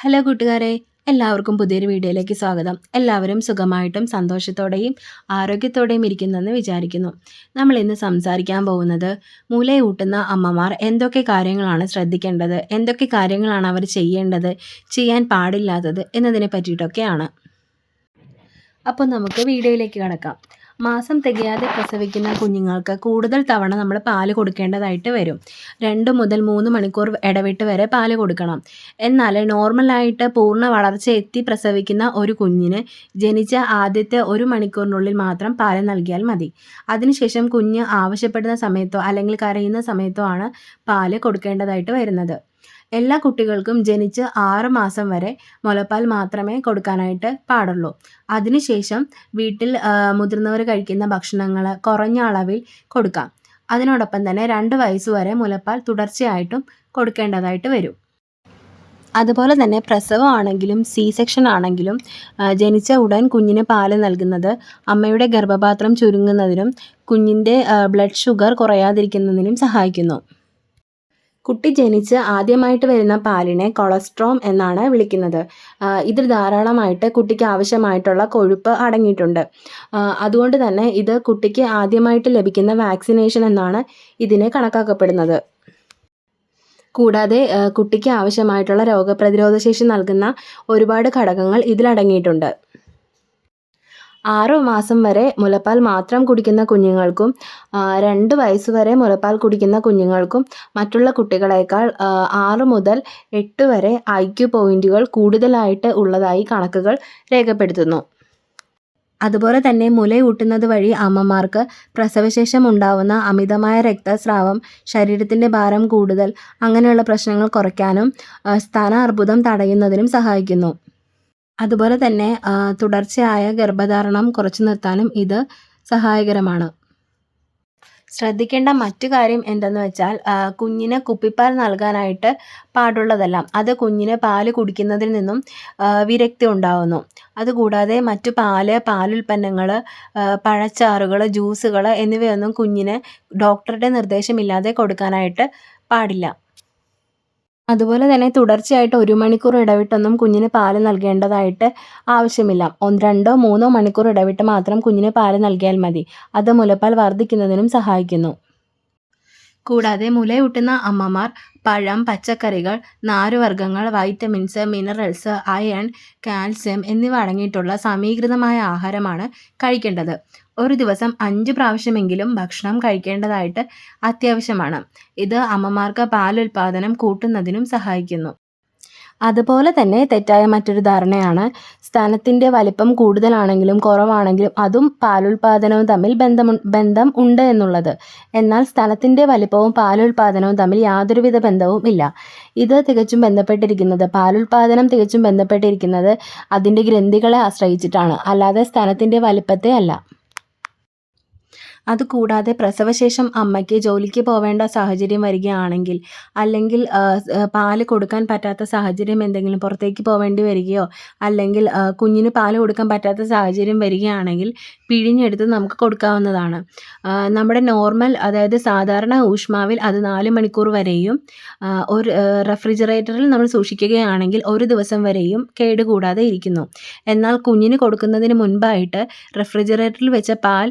Hello കൂട്ടുകാരെ എല്ലാവർക്കും പുതിയൊരു വീഡിയോയിലേക്ക് സ്വാഗതം. എല്ലാവരും സുഖമായിട്ടും സന്തോഷത്തോടെയും ആരോഗ്യത്തോടെയും ഇരിക്കുന്നെന്ന് വിചാരിക്കുന്നു. നമ്മൾ ഇന്ന് സംസാരിക്കാൻ പോകുന്നത് മൂലയൂട്ടുന്ന അമ്മമാർ എന്തൊക്കെ കാര്യങ്ങളാണ് ശ്രദ്ധിക്കേണ്ടത് എന്തൊക്കെ കാര്യങ്ങളാണ് അവർ ചെയ്യേണ്ടത് ചെയ്യാൻ പാടില്ലാത്തത് എന്നതിനെ പറ്റിയിട്ടൊക്കെയാണ്. അപ്പോൾ നമുക്ക് വീഡിയോയിലേക്ക് കിടക്കാം. മാസം തികയാതെ പ്രസവിക്കുന്ന കുഞ്ഞുങ്ങൾക്ക് കൂടുതൽ തവണ നമ്മൾ പാൽ കൊടുക്കേണ്ടതായിട്ട് വരും. രണ്ട് മുതൽ മൂന്ന് മണിക്കൂർ ഇടവിട്ട് വരെ പാൽ കൊടുക്കണം. എന്നാൽ നോർമലായിട്ട് പൂർണ വളർച്ച എത്തി പ്രസവിക്കുന്ന ഒരു കുഞ്ഞിന് ജനിച്ച ആദ്യത്തെ ഒരു മണിക്കൂറിനുള്ളിൽ മാത്രം പാൽ നൽകിയാൽ മതി. അതിനുശേഷം കുഞ്ഞ് ആവശ്യപ്പെടുന്ന സമയത്തോ അല്ലെങ്കിൽ കരയുന്ന സമയത്തോ ആണ് പാൽ കൊടുക്കേണ്ടതായിട്ട് വരുന്നത്. എല്ലാ കുട്ടികൾക്കും ജനിച്ച് ആറ് മാസം വരെ മുലപ്പാൽ മാത്രമേ കൊടുക്കാനായിട്ട് പാടുള്ളൂ. അതിനുശേഷം വീട്ടിൽ മുതിർന്നവർ കഴിക്കുന്ന ഭക്ഷണങ്ങൾ കുറഞ്ഞ അളവിൽ കൊടുക്കാം. അതിനോടൊപ്പം തന്നെ രണ്ട് വയസ്സ് വരെ മുലപ്പാൽ തുടർച്ചയായിട്ടും കൊടുക്കേണ്ടതായിട്ട് വരും. അതുപോലെ തന്നെ പ്രസവമാണെങ്കിലും സി സെക്ഷൻ ആണെങ്കിലും ജനിച്ച ഉടൻ കുഞ്ഞിന് പാൽ നൽകുന്നത് അമ്മയുടെ ഗർഭപാത്രം ചുരുങ്ങുന്നതിനും കുഞ്ഞിന്റെ ബ്ലഡ് ഷുഗർ കുറയാതിരിക്കുന്നതിനും സഹായിക്കുന്നു. കുട്ടി ജനിച്ച് ആദ്യമായിട്ട് വരുന്ന പാലിനെ കൊളസ്ട്രോം എന്നാണ് വിളിക്കുന്നത്. ഇതിൽ ധാരാളമായിട്ട് കുട്ടിക്ക് ആവശ്യമായിട്ടുള്ള കൊഴുപ്പ് അടങ്ങിയിട്ടുണ്ട്. അതുകൊണ്ട് തന്നെ ഇത് കുട്ടിക്ക് ആദ്യമായിട്ട് ലഭിക്കുന്ന വാക്സിനേഷൻ എന്നാണ് ഇതിനെ കണക്കാക്കപ്പെടുന്നത്. കൂടാതെ കുട്ടിക്ക് ആവശ്യമായിട്ടുള്ള രോഗപ്രതിരോധ ശേഷി നൽകുന്ന ഒരുപാട് ഘടകങ്ങൾ ഇതിലടങ്ങിയിട്ടുണ്ട്. ആറ് മാസം വരെ മുലപ്പാൽ മാത്രം കുടിക്കുന്ന കുഞ്ഞുങ്ങൾക്കും രണ്ട് വയസ്സ് വരെ മുലപ്പാൽ കുടിക്കുന്ന കുഞ്ഞുങ്ങൾക്കും മറ്റുള്ള കുട്ടികളേക്കാൾ ആറ് മുതൽ എട്ട് വരെ ഐ ക്യു പോയിന്റുകൾ കൂടുതലായിട്ട് ഉള്ളതായി കണക്കുകൾ രേഖപ്പെടുത്തുന്നു. അതുപോലെ തന്നെ മുലയൂട്ടുന്നത് വഴി അമ്മമാർക്ക് പ്രസവശേഷം ഉണ്ടാവുന്ന അമിതമായ രക്തസ്രാവം ശരീരത്തിന്റെ ഭാരം കൂടുതൽ അങ്ങനെയുള്ള പ്രശ്നങ്ങൾ കുറയ്ക്കാനും സ്ഥാന അർബുദം തടയുന്നതിനും സഹായിക്കുന്നു. അതുപോലെ തന്നെ തുടർച്ചയായ ഗർഭധാരണം കുറച്ചു നിർത്താനും ഇത് സഹായകരമാണ്. ശ്രദ്ധിക്കേണ്ട മറ്റു കാര്യം എന്തെന്ന് വെച്ചാൽ കുഞ്ഞിന് കുപ്പിപ്പാൽ നൽകാനായിട്ട് പാടുള്ളതല്ല. അത് കുഞ്ഞിന് പാൽ കുടിക്കുന്നതിൽ നിന്നും വിരക്തി ഉണ്ടാവുന്നു. അതുകൂടാതെ മറ്റു പാൽ പാലുൽപ്പന്നങ്ങൾ പഴച്ചാറുകൾ ജ്യൂസുകൾ എന്നിവയൊന്നും കുഞ്ഞിന് ഡോക്ടറുടെ നിർദ്ദേശമില്ലാതെ കൊടുക്കാനായിട്ട് പാടില്ല. അതുപോലെ തന്നെ തുടർച്ചയായിട്ട് ഒരു മണിക്കൂർ ഇടവിട്ടൊന്നും കുഞ്ഞിന് പാൽ നൽകേണ്ടതായിട്ട് ആവശ്യമില്ല. ഒന്ന് രണ്ടോ മൂന്നോ മണിക്കൂർ ഇടവിട്ട് മാത്രം കുഞ്ഞിന് പാൽ നൽകിയാൽ മതി. അത് മുലപ്പാൽ വർദ്ധിക്കുന്നതിനും സഹായിക്കുന്നു. കൂടാതെ മുലയൂട്ടുന്ന അമ്മമാർ പഴം പച്ചക്കറികൾ നാരുവർഗങ്ങൾ വൈറ്റമിൻസ് മിനറൽസ് അയൺ കാൽസ്യം എന്നിവ അടങ്ങിയിട്ടുള്ള സമീകൃതമായ ആഹാരമാണ് കഴിക്കേണ്ടത്. ഒരു ദിവസം അഞ്ച് പ്രാവശ്യമെങ്കിലും ഭക്ഷണം കഴിക്കേണ്ടതായിട്ട് അത്യാവശ്യമാണ്. ഇത് അമ്മമാർക്ക് പാലുൽപാദനം കൂട്ടുന്നതിനും സഹായിക്കുന്നു. അതുപോലെ തന്നെ തെറ്റായ മറ്റൊരു ധാരണയാണ്. സ്ഥാനത്തിന്റെ വലിപ്പം കൂടുതലാണെങ്കിലും കുറവാണെങ്കിലും അതും പാലുൽപാദനവും തമ്മിൽ ബന്ധം ബന്ധം ഉണ്ട് എന്നുള്ളത്. എന്നാൽ സ്ഥലത്തിന്റെ വലിപ്പവും പാലുൽപാദനവും തമ്മിൽ യാതൊരുവിധ ബന്ധവും ഇല്ല. ഇത് തികച്ചും ബന്ധപ്പെട്ടിരിക്കുന്നത് പാലുൽപാദനം തികച്ചും ബന്ധപ്പെട്ടിരിക്കുന്നത് അതിന്റെ ഗ്രന്ഥികളെ ആശ്രയിച്ചിട്ടാണ്. അല്ലാതെ സ്ഥലത്തിന്റെ വലിപ്പത്തെ അല്ല. അതുകൂടാതെ പ്രസവശേഷം അമ്മയ്ക്ക് ജോലിക്ക് പോവേണ്ട സാഹചര്യം വരികയാണെങ്കിൽ അല്ലെങ്കിൽ പാൽ കൊടുക്കാൻ പറ്റാത്ത സാഹചര്യം എന്തെങ്കിലും പുറത്തേക്ക് പോവേണ്ടി വരികയോ അല്ലെങ്കിൽ കുഞ്ഞിന് പാൽ കൊടുക്കാൻ പറ്റാത്ത സാഹചര്യം വരികയാണെങ്കിൽ പിഴിഞ്ഞെടുത്ത് നമുക്ക് കൊടുക്കാവുന്നതാണ്. നമ്മുടെ നോർമൽ അതായത് സാധാരണ ഊഷ്മാവിൽ അത് നാല് മണിക്കൂർ വരെയും ഒരു റെഫ്രിജറേറ്ററിൽ നമ്മൾ സൂക്ഷിക്കുകയാണെങ്കിൽ ഒരു ദിവസം വരെയും കേടുകൂടാതെ ഇരിക്കുന്നു. എന്നാൽ കുഞ്ഞിന് കൊടുക്കുന്നതിന് മുൻപായിട്ട് റെഫ്രിജറേറ്ററിൽ വെച്ച പാൽ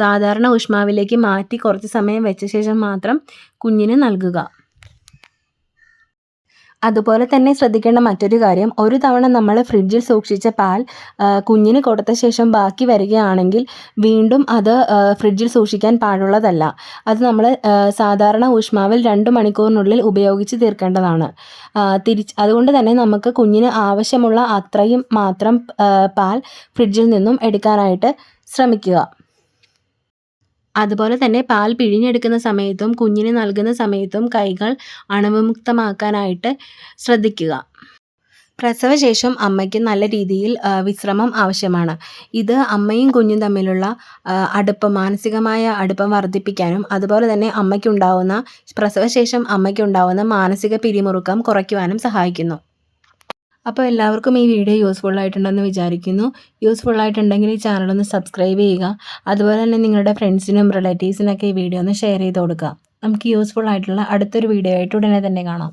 സാധാരണ സാധാരണ ഊഷ്മാവിലേക്ക് മാറ്റി കുറച്ച് സമയം വെച്ച ശേഷം മാത്രം കുഞ്ഞിന് നൽകുക. അതുപോലെ തന്നെ ശ്രദ്ധിക്കേണ്ട മറ്റൊരു കാര്യം ഒരു തവണ നമ്മൾ ഫ്രിഡ്ജിൽ സൂക്ഷിച്ച പാൽ കുഞ്ഞിന് കൊടുത്ത ശേഷം ബാക്കി വരികയാണെങ്കിൽ വീണ്ടും അത് ഫ്രിഡ്ജിൽ സൂക്ഷിക്കാൻ പാടുള്ളതല്ല. അത് നമ്മൾ സാധാരണ ഊഷ്മാവിൽ രണ്ട് മണിക്കൂറിനുള്ളിൽ ഉപയോഗിച്ച് തീർക്കേണ്ടതാണ്. തിരിച്ച് അതുകൊണ്ട് തന്നെ നമുക്ക് കുഞ്ഞിന് ആവശ്യമുള്ള അത്രയും മാത്രം പാൽ ഫ്രിഡ്ജിൽ നിന്നും എടുക്കാനായിട്ട് ശ്രമിക്കുക. അതുപോലെ തന്നെ പാൽ പിഴിഞ്ഞെടുക്കുന്ന സമയത്തും കുഞ്ഞിന് നൽകുന്ന സമയത്തും കൈകൾ അണുവിമുക്തമാക്കാനായിട്ട് ശ്രദ്ധിക്കുക. പ്രസവശേഷം അമ്മയ്ക്ക് നല്ല രീതിയിൽ വിശ്രമം ആവശ്യമാണ്. ഇത് അമ്മയും കുഞ്ഞും തമ്മിലുള്ള അടുപ്പം മാനസികമായ അടുപ്പം വർദ്ധിപ്പിക്കാനും അതുപോലെ തന്നെ അമ്മയ്ക്കുണ്ടാവുന്ന പ്രസവശേഷം അമ്മയ്ക്കുണ്ടാവുന്ന മാനസിക പിരിമുറുക്കം കുറയ്ക്കുവാനും സഹായിക്കുന്നു. അപ്പോൾ എല്ലാവർക്കും ഈ വീഡിയോ യൂസ്ഫുൾ ആയിട്ടുണ്ടെന്ന് വിചാരിക്കുന്നു. യൂസ്ഫുൾ ആയിട്ടുണ്ടെങ്കിൽ ഈ ചാനൽ ഒന്ന് സബ്സ്ക്രൈബ് ചെയ്യുക. അതുപോലെ തന്നെ നിങ്ങളുടെ ഫ്രണ്ട്സിനും റിലേറ്റീവ്സിനൊക്കെ ഈ വീഡിയോ ഒന്ന് ഷെയർ ചെയ്ത് കൊടുക്കുക. നമുക്ക് യൂസ്ഫുൾ ആയിട്ടുള്ള അടുത്തൊരു വീഡിയോ ആയിട്ട് ഉടനെ തന്നെ കാണാം.